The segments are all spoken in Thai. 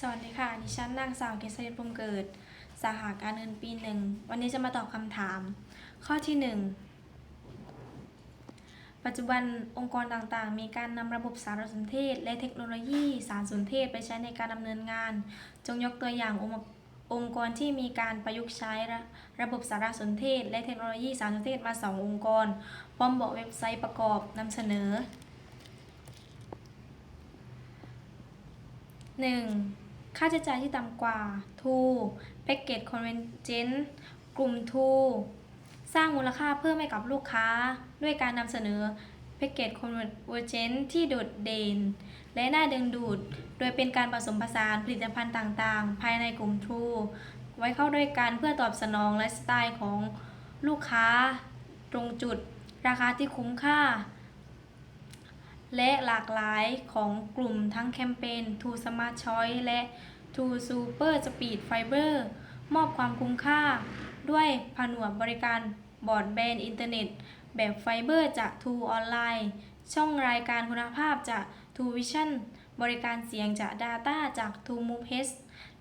สวัสดีค่ะ ดิฉันนางสาวเกษริพรหมเกิด สาขาการเงินปีหนึ่ง วันนี้จะมาตอบคำถาม ข้อที่หนึ่งปัจจุบันองค์กรต่างๆ มีการนำระบบสารสนเทศ และเทคโนโลยีสารสนเทศไปใช้ในการดำเนินงาน จงยกตัวอย่างองค์องค์กรที่มีการประยุกต์ใช้ระระบบสารสนเทศ และเทคโนโลยีสารสนเทศมาสององค์กร พร้อมบอกเว็บไซต์ประกอบนำเสนอ 1. ค่าใช้จ่ายที่ต่ำกว่า 2. Package Convergent กลุ่ม2สร้างมูลค่าเพิ่มให้กับลูกค้า ด้วยการนำเสนอ Package Convergent ที่โดดเด่น และน่าดึงดูด โดยเป็นการผสมผสานผลิตภัณฑ์ต่างๆ ภายในกลุ่ม2ไว้เข้าด้วยกันเพื่อตอบสนองไลฟ์สไตล์ของลูกค้า ตรงจุด ราคาที่คุ้มค่า และหลากหลายของกลุ่มทั้งแคมเปญ True Smart Choice และ True Super Speed Fiber มอบความคุ้มค่า ด้วยผนวกบริการบอร์ดแบนด์อินเทอร์เน็ต แบบไฟเบอร์จาก True Online ช่องรายการคุณภาพจาก True Vision บริการเสียงจาก Data จาก True Move H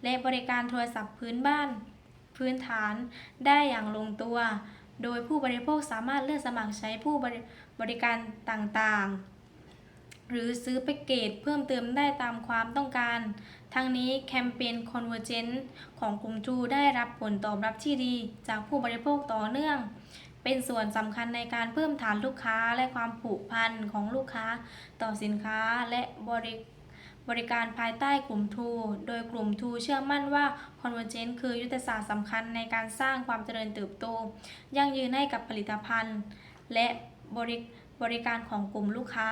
และบริการโทรศัพท์พื้นบ้าน พื้นฐานได้อย่างลงตัว โดยผู้บริโภคสามารถเลือกสมัครใช้ผู้บริบริการต่างๆ หรือซื้อแพ็กเกจเพิ่มเติมได้ตามความต้องการ ทั้งนี้แคมเปญ Convergent ของกลุ่มจูได้รับผลตอบรับที่ดี จากผู้บริโภคต่อเนื่อง เป็นส่วนสำคัญในการเพิ่มฐานลูกค้าและความผูกพันของลูกค้า ต่อสินค้าและบริบริการภายใต้กลุ่มทู โดยกลุ่มทูเชื่อมั่นว่า Convergent คือยุทธศาสตร์สำคัญในการสร้างความเจริญเติบโต ยั่งยืนให้กับผลิตภัณฑ์ และบริบริการของกลุ่มลูกค้า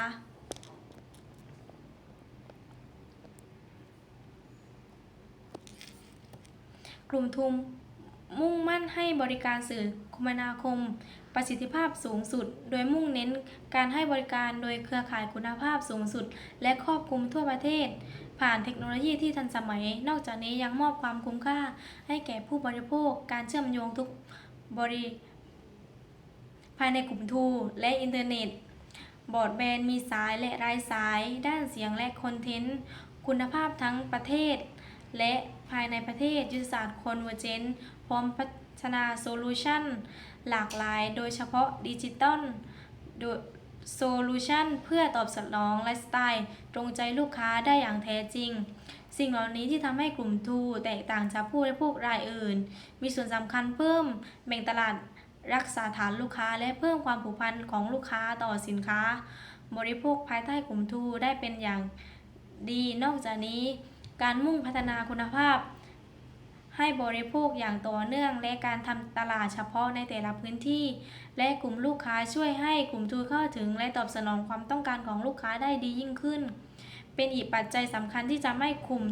กลุ่มทุนมุ่งมั่นให้บริการสื่อคมนาคม ประสิทธิภาพสูงสุด โดยมุ่งเน้นการให้บริการโดยเครือข่ายคุณภาพสูงสุด และครอบคลุมทั่วประเทศ ผ่านเทคโนโลยีที่ทันสมัย นอกจากนี้ยังมอบความคุ้มค่า ให้แก่ผู้บริโภค การเชื่อมโยงทุกบริ ภายในกลุ่มทูและอินเทอร์เน็ต บอร์ดแบนด์มีสายและรายสาย ด้านเสียงและคอนเทนต์ คุณภาพทั้งประเทศ และ ภายในประเทศยุทธศาสตร์คนเวอร์เจนพร้อมพัฒนาโซลูชันหลากหลาย โดยเฉพาะดิจิตอลโดยโซลูชันเพื่อตอบสนองไลฟ์สไตล์ ตรงใจลูกค้าได้อย่างแท้จริง สิ่งเหล่านี้ที่ทำให้กลุ่มทูแตกต่างจากผู้บริโภครายอื่น มีส่วนสำคัญเพิ่มแบ่งตลาดรักษาฐานลูกค้าและเพิ่มความผูกพันของลูกค้าต่อสินค้า บริโภคภายใต้กลุ่มทูได้เป็นอย่างดีนอกจากนี้ การมุ่งพัฒนาคุณภาพ ให้บริโภคอย่างต่อเนื่อง และการทำตลาดเฉพาะในแต่ละพื้นที่ และกลุ่มลูกค้าช่วยให้กลุ่มทูเข้าถึง และตอบสนองความต้องการของลูกค้าได้ดียิ่งขึ้น เป็นอีกปัจจัยสำคัญที่จะให้กลุ่ม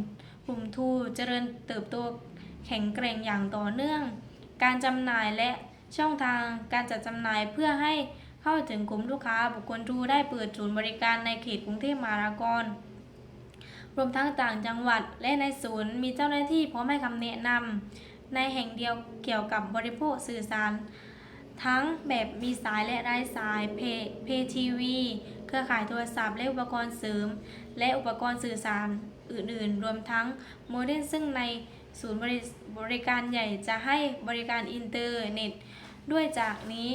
กลุ่มทูเจริญเติบโตแข็งแกร่งอย่างต่อเนื่อง การจำหน่ายและช่องทางการจัดจำหน่ายเพื่อให้เข้าถึงกลุ่มลูกค้าบุคคลทูได้เปิดศูนย์บริการในเขตกรุงเทพมหานคร รวมทั้งต่างจังหวัดและในศูนย์มีเจ้าหน้าที่พร้อมให้คำแนะนำในแห่งเดียวเกี่ยวกับบริโภคสื่อสาร ทั้งแบบมีสายและไร้สายเพเพทีวีเครือข่ายโทรศัพท์และอุปกรณ์เสริม และอุปกรณ์สื่อสารอื่นๆ รวมทั้งโมเดลซึ่งในศูนย์บริบริการใหญ่จะให้บริการอินเทอร์เน็ต ด้วยจากนี้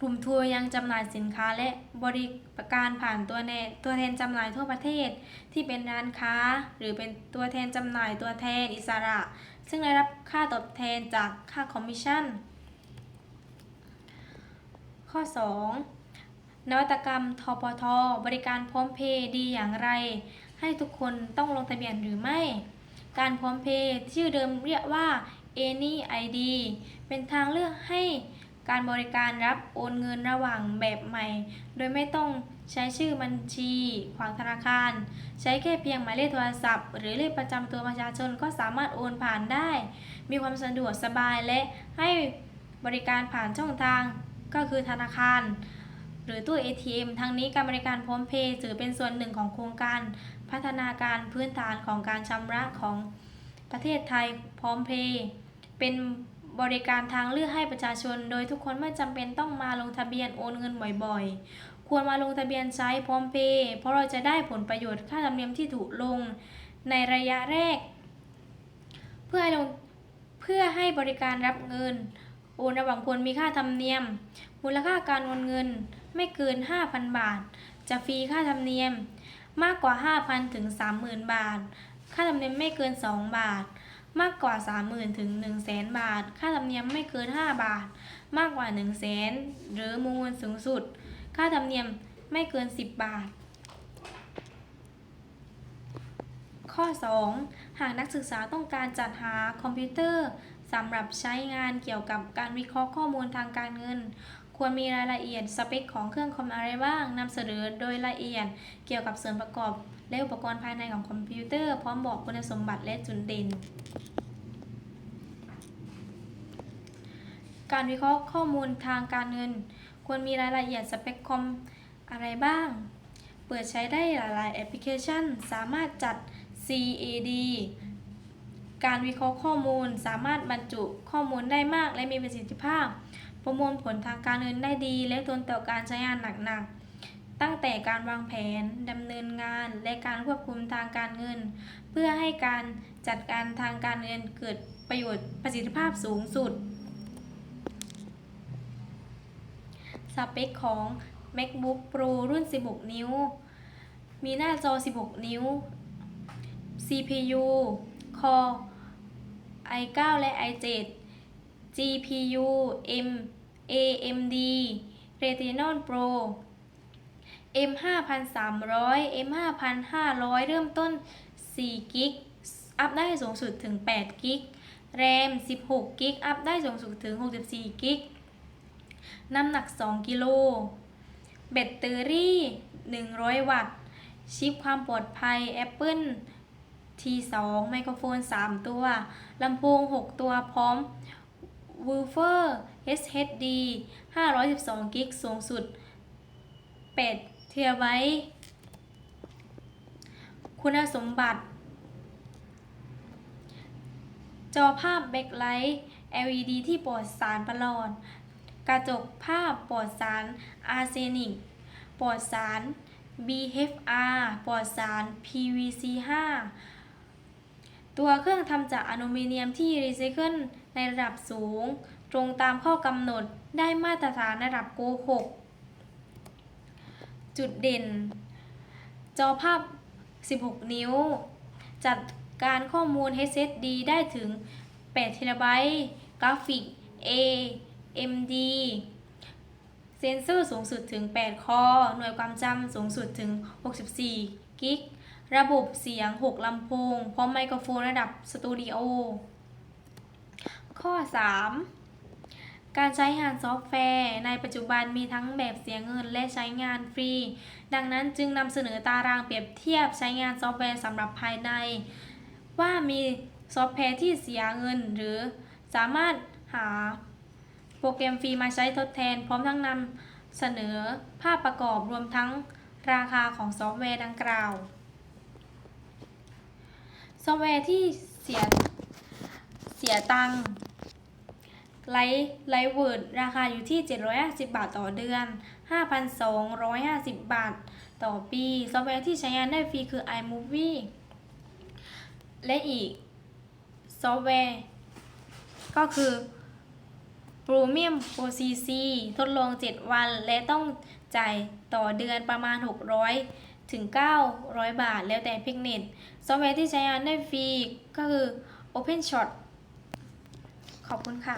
กลุ่มทัวร์ยังจำหน่ายสินค้าและบริการผ่านตัวแนตัวแทนจำหน่ายทั่วประเทศ ที่เป็นร้านค้า หรือเป็นตัวแทนจำหน่ายตัวแทนอิสระ ซึ่งได้รับค่าตอบแทนจากค่าคอมมิชชั่น ข้อ 2 นวัตกรรมทปท บริการพร้อมเพย์ดีอย่างไร ให้ทุกคนต้องลงทะเบียนหรือไม่ การพร้อมเพย์ชื่อเดิมเรียกว่า Any ID เป็นทางเลือกให้ การบริการรับโอนเงินระหว่างแบบใหม่ โดยไม่ต้องใช้ชื่อบัญชีของธนาคาร ใช้แค่เพียงหมายเลขโทรศัพท์ หรือเลขประจำตัวประชาชนก็สามารถโอนผ่านได้ มีความสะดวกสบายและให้บริการผ่านช่องทางก็คือธนาคาร หรือตู้ ATM ทั้งนี้การบริการพร้อมเพย์ถือเป็นส่วนหนึ่งของโครงการ พัฒนาการพื้นฐานของการชำระของประเทศไทยพร้อมเพย์เป็น บริการทางเลือกให้ประชาชน โดยทุกคนไม่จำเป็นต้องมาลงทะเบียนโอนเงินบ่อยๆ ควรมาลงทะเบียนใช้พร้อมเพย์เพราะเราจะได้ผลประโยชน์ค่าธรรมเนียมที่ถูกลงในระยะแรก เพื่อให้ลงเพื่อให้บริการรับเงิน โอนระหว่างคนมีค่าธรรมเนียม มูลค่าการโอนเงินไม่เกิน 5,000 บาท จะฟรีค่าธรรมเนียมมากกว่า 5,000 ถึง 30,000 บาท ค่าธรรมเนียมไม่เกิน 2 บาท มากกว่า 30,000 ถึง 100,000 บาท ค่าธรรมเนียมไม่เกิน 5 บาท มากกว่า 100,000 หรือมูลสูงสุด ค่าธรรมเนียมไม่เกิน 10 บาท ข้อ 2 หากนักศึกษาต้องการจัดหาคอมพิวเตอร์สำหรับใช้งานเกี่ยวกับการวิเคราะห์ข้อมูลทางการเงิน ควรมีรายละเอียดสเปคของเครื่องคอมอะไรบ้างนำเสนอโดยละเอียดเกี่ยวกับส่วนประกอบ และอุปกรณ์ภายในของคอมพิวเตอร์ พร้อมบอกคุณสมบัติและจุดเด่น การวิเคราะห์ข้อมูลทางการเงิน ควรมีรายละเอียดสเปคคอมอะไรบ้าง เปิดใช้ได้หลาย ๆ แอปพลิเคชัน สามารถจัด CAD การวิเคราะห์ข้อมูลสามารถบรรจุข้อมูลได้มากและมีประสิทธิภาพ ประมวลผลทางการเงินได้ดี และทนต่อการใช้งานหนักๆ ตั้งแต่การวางแผนดำเนินงาน และการควบคุมทางการเงิน เพื่อให้การจัดการทางการเงินเกิดประโยชน์ประสิทธิภาพสูงสุด สเปคของ MacBook Pro รุ่น 16 นิ้ว มีหน้าจอ 16 นิ้ว CPU Core i9 และ i7 GPU M AMD Radeon Pro M5300 M5500 เริ่มต้น4กิกอัพได้สูงสุดถึง8กิก RAM 16กิกอัพได้สูงสุดถึง64กิกน้ำหนัก 2 กิโล แบตเตอรี่ 100 วัตต์ ชิปความปลอดภัย Apple T2 ไมโครโฟน 3 ตัว ลำโพง 6 ตัวพร้อม Woofer SHD 512 กิก สูงสุด8เทราไบต์คุณสมบัติ จอภาพแบ็คไลท์ LED ที่ปลอดสารประหลอด กระจกภาพปลอดสารอาร์เซนิก ปลอดสาร BHR ปลอดสาร PVC 5 ตัวเครื่องทำจากอลูมิเนียมที่รีไซเคิล ในระดับสูง ตรงตามข้อกำหนดได้มาตรฐานระดับโกหกจุดเด่น จอภาพ 16 นิ้ว จัดการข้อมูล HSD ได้ถึง8เทราไบต์กราฟิก AMD เซนเซอร์สูงสุดถึง 8 คอ หน่วยความจำสูงสุดถึง 64 กิก ระบบเสียง 6 ลำโพง พร้อมไมโครโฟนระดับสตูดิโอ ข้อ 3 การใช้งานซอฟต์แวร์ในปัจจุบันมีทั้งแบบเสียเงินและใช้งานฟรี ดังนั้นจึงนำเสนอตารางเปรียบเทียบใช้งานซอฟต์แวร์สำหรับภายใน ว่ามีซอฟต์แวร์ที่เสียเงินหรือสามารถหาโปรแกรมฟรีมาใช้ทดแทน พร้อมทั้งนำเสนอภาพประกอบรวมทั้งราคาของซอฟต์แวร์ดังกล่าว ซอฟต์แวร์ที่เสียเสียตังค์ ไลท์ไลท์เวิร์ดราคาอยู่ที่ 750 บาทต่อเดือน 5,250 บาทต่อปี ซอฟต์แวร์ที่ใช้งานได้ฟรีคือ iMovie และอีกซอฟต์แวร์ ก็คือ Premium Pro CC ทดลอง 7 วัน และต้องจ่ายต่อเดือนประมาณ 600 ถึง 900 บาท แล้วแต่พิกเน็ตซอฟต์แวร์ที่ใช้งานได้ฟรีก็คือ OpenShot ขอบคุณค่ะ